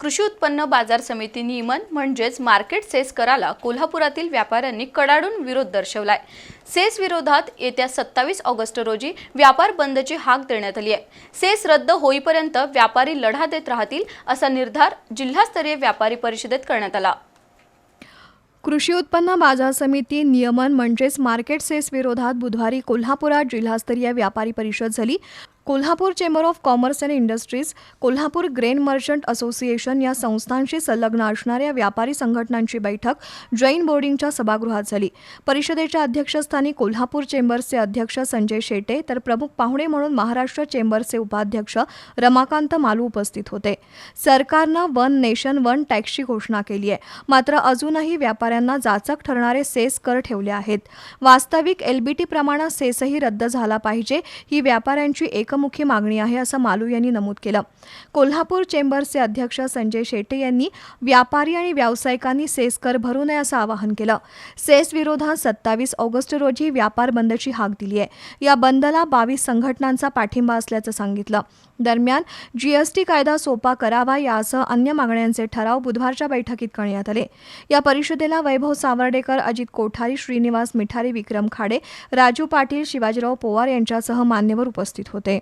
कृषी उत्पन्न बाजार समिती नियमन म्हणजेच मार्केट सेस कराला कोल्हापुरातील व्यापाऱ्यांनी कडाडून विरोध दर्शवलाय. सेस विरोधात येत्या सत्तावीस ऑगस्ट रोजी व्यापार बंदची हाक देण्यात आली आहे. सेस रद्द होईपर्यंत व्यापारी लढा देत राहतील असा निर्धार जिल्हास्तरीय व्यापारी परिषदेत करण्यात आला. कृषी उत्पन्न बाजार समिती नियमन म्हणजेच मार्केट सेस विरोधात बुधवारी कोल्हापुरात जिल्हास्तरीय व्यापारी परिषद झाली. Kolhapur chamber of commerce and industries Kolhapur grain merchant association या संस्थांशी संलग्न असणाऱ्या व्यापारी संघटनांची बैठक जैन बोर्डिंगच्या सभागृहात झाली. परिषदेच्या अध्यक्षस्थानी कोल्हापूर चेंबर्सचे अध्यक्ष संजय शेटे तर प्रमुख पाहुणे म्हणून महाराष्ट्र चेंबर्सचे उपाध्यक्ष रमाकांत मालू उपस्थित होते. सरकारनं वन नेशन वन टॅक्सची घोषणा केली आहे. मात्र अजूनही व्यापाऱ्यांना जाचक ठरणारे सेस कर ठेवले आहेत. वास्तविक एलबीटी प्रमाणे सेसही रद्द झाला पाहिजे ही व्यापाऱ्यांची एक एकमुखी मागणी आहे असं मालू यांनी नमूद केलं. कोल्हापूर चेंबर्सचे अध्यक्ष संजय शेटे यांनी व्यापारी आणि व्यावसायिकांनी सेस कर भरू नये असं आवाहन केलं. सेस विरोधात सत्तावीस ऑगस्ट रोजी व्यापार बंदची हाक दिली आहे. या बंदला बावीस संघटनांचा पाठिंबा असल्याचं सांगितलं. दरम्यान जीएसटी कायदा सोपा करावा यासह अन्य मागण्यांचे ठराव बुधवारच्या बैठकीत करण्यात आले. या परिषदेला वैभव सावर्डेकर अजित कोठारी श्रीनिवास मिठारी विक्रम खाडे राजू पाटील शिवाजीराव पोवार यांच्यासह मान्यवर उपस्थित होते.